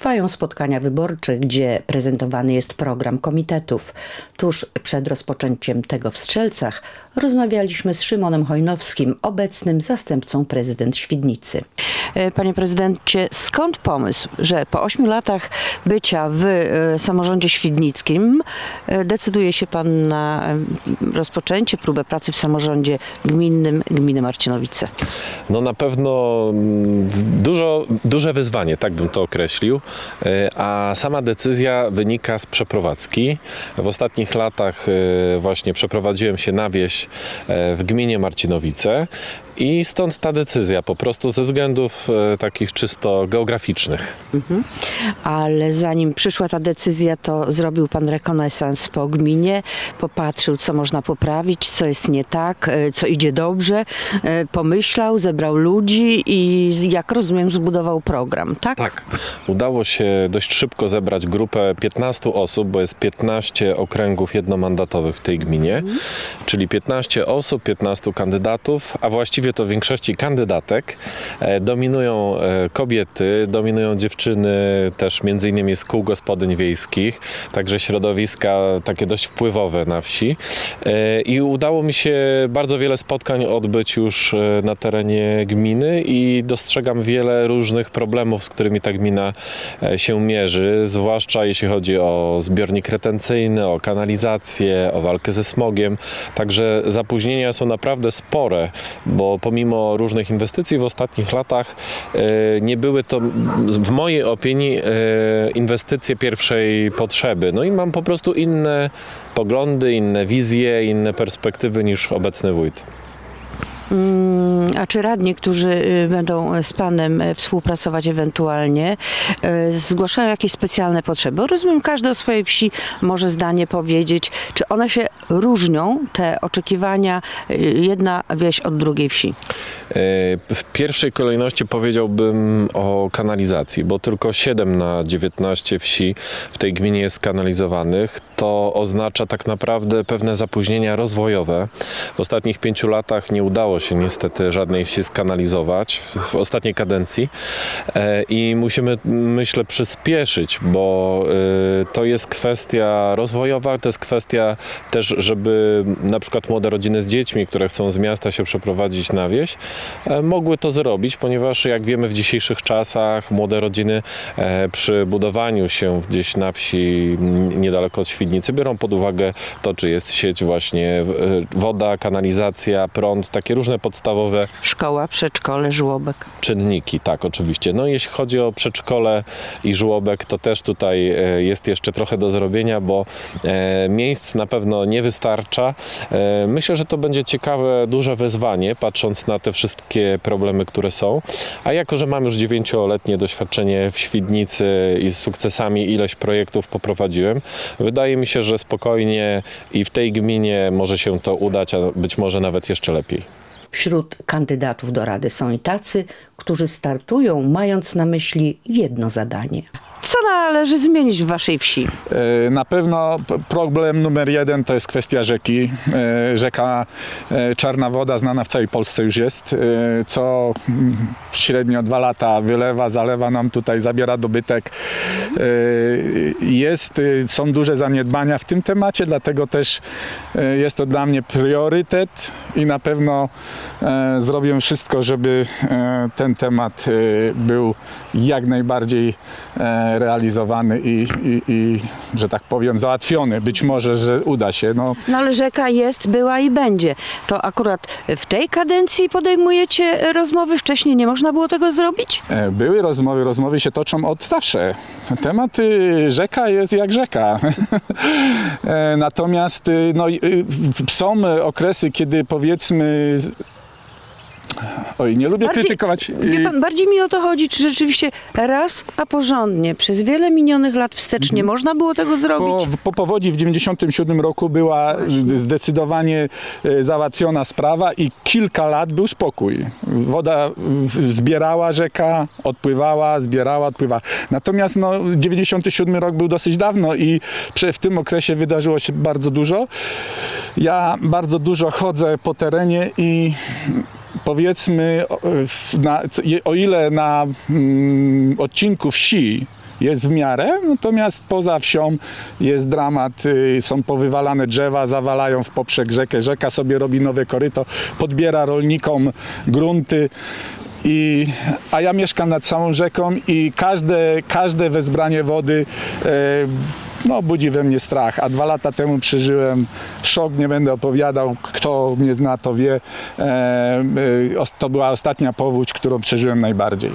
Trwają spotkania wyborcze, gdzie prezentowany jest program komitetów. Tuż przed rozpoczęciem tego w Strzelcach rozmawialiśmy z Szymonem Hojnowskim, obecnym zastępcą prezydent Świdnicy. E, Panie prezydencie, skąd pomysł, że po ośmiu latach bycia w e, samorządzie świdnickim e, decyduje się pan na rozpoczęcie, próbę pracy w samorządzie gminnym gminy Marcinowice? No na pewno mm, dużo, duże wyzwanie, tak bym to określił, a sama decyzja wynika z przeprowadzki. W ostatnich latach właśnie przeprowadziłem się na wieś w gminie Marcinowice i stąd ta decyzja, po prostu ze względów e, takich czysto geograficznych. Ale zanim przyszła ta decyzja, to zrobił pan rekonesans po gminie, popatrzył, co można poprawić, co jest nie tak, e, co idzie dobrze, e, pomyślał, zebrał ludzi i jak rozumiem, zbudował program, tak? Tak. Udało się dość szybko zebrać grupę 15 osób, bo jest 15 okręgów jednomandatowych w tej gminie, czyli 15 osób, 15 kandydatów, a właściwie to w większości kandydatek. E, Dominują e, kobiety, dominują dziewczyny też między innymi z kół gospodyń wiejskich, także środowiska takie dość wpływowe na wsi. E, I udało mi się bardzo wiele spotkań odbyć już na terenie gminy i dostrzegam wiele różnych problemów, z którymi ta gmina się mierzy, zwłaszcza jeśli chodzi o zbiornik retencyjny, o kanalizację, o walkę ze smogiem. Także zapóźnienia są naprawdę spore, bo pomimo różnych inwestycji w ostatnich latach e, nie były to w mojej opinii e, inwestycje pierwszej potrzeby. No i mam po prostu inne poglądy, inne wizje, inne perspektywy niż obecny wójt. Mm, A czy radni, którzy y, będą z panem e, współpracować ewentualnie, e, zgłaszają jakieś specjalne potrzeby? Bo rozumiem, każdy o swojej wsi może zdanie powiedzieć. Czy one się różnią, te oczekiwania, y, jedna wieś od drugiej wsi? E, W pierwszej kolejności powiedziałbym o kanalizacji, bo tylko 7 na 19 wsi w tej gminie jest kanalizowanych. To oznacza tak naprawdę pewne zapóźnienia rozwojowe. W ostatnich pięciu latach nie udało się niestety żadnej wsi skanalizować w, ostatniej kadencji. E, i musimy, myślę, przyspieszyć, bo e, to jest kwestia rozwojowa, to jest kwestia też, żeby na przykład młode rodziny z dziećmi, które chcą z miasta się przeprowadzić na wieś, e, mogły to zrobić, ponieważ jak wiemy w dzisiejszych czasach młode rodziny przy budowaniu się gdzieś na wsi niedaleko od Świdnicy biorą pod uwagę to, czy jest sieć właśnie woda, kanalizacja, prąd, takie różne podstawowe Szkoła, przedszkole, żłobek. czynniki, tak, oczywiście. No jeśli chodzi o przedszkole i żłobek, to też tutaj e, jest jeszcze trochę do zrobienia, bo e, miejsc na pewno nie wystarcza. E, Myślę, że to będzie ciekawe, duże wyzwanie, patrząc na te wszystkie problemy, które są. A jako, że mam już dziewięcioletnie doświadczenie w Świdnicy i z sukcesami ileś projektów poprowadziłem, wydaje mi się, że spokojnie i w tej gminie może się to udać, a być może nawet jeszcze lepiej. Wśród kandydatów do rady są i tacy, którzy startują mając na myśli jedno zadanie. Co należy zmienić w waszej wsi? E, Na pewno problem numer jeden to jest kwestia rzeki. E, Rzeka e, Czarna Woda znana w całej Polsce już jest, co mm, średnio dwa lata wylewa, zalewa nam tutaj, zabiera dobytek. Jest, są duże zaniedbania w tym temacie, dlatego też jest to dla mnie priorytet i na pewno zrobię wszystko, żeby ten temat był jak najbardziej realizowany i, i, i, że tak powiem, załatwiony. Być może, że uda się. No, No ale rzeka jest, była i będzie. To akurat w tej kadencji podejmujecie rozmowy, wcześniej nie można było tego zrobić? e, były rozmowy, rozmowy się toczą od zawsze. Temat y, rzeka jest jak rzeka. E, Natomiast y, no, y, są okresy, kiedy powiedzmy. Oj, nie lubię Bardziej- krytykować. Wie y, pan, bardziej mi o to chodzi, czy rzeczywiście raz, a porządnie, przez wiele minionych lat wstecz nie można było tego zrobić? Po, po powodzi w 97 roku była zdecydowanie e, załatwiona sprawa i kilka lat był spokój. Woda w- zbierała rzeka, odpływała, zbierała, odpływała. Natomiast no, 97 rok był dosyć dawno i prze- w tym okresie wydarzyło się bardzo dużo. Ja bardzo dużo chodzę po terenie i powiedzmy, na, o ile na mm, odcinku wsi jest w miarę, natomiast poza wsią jest dramat, y, są powywalane drzewa, zawalają w poprzek rzekę, rzeka sobie robi nowe koryto, podbiera rolnikom grunty. I, a ja mieszkam nad samą rzeką i każde, każde wezbranie wody e, no, budzi we mnie strach. A dwa lata temu przeżyłem szok, nie będę opowiadał, kto mnie zna to wie. E, e, to była ostatnia powódź, którą przeżyłem najbardziej.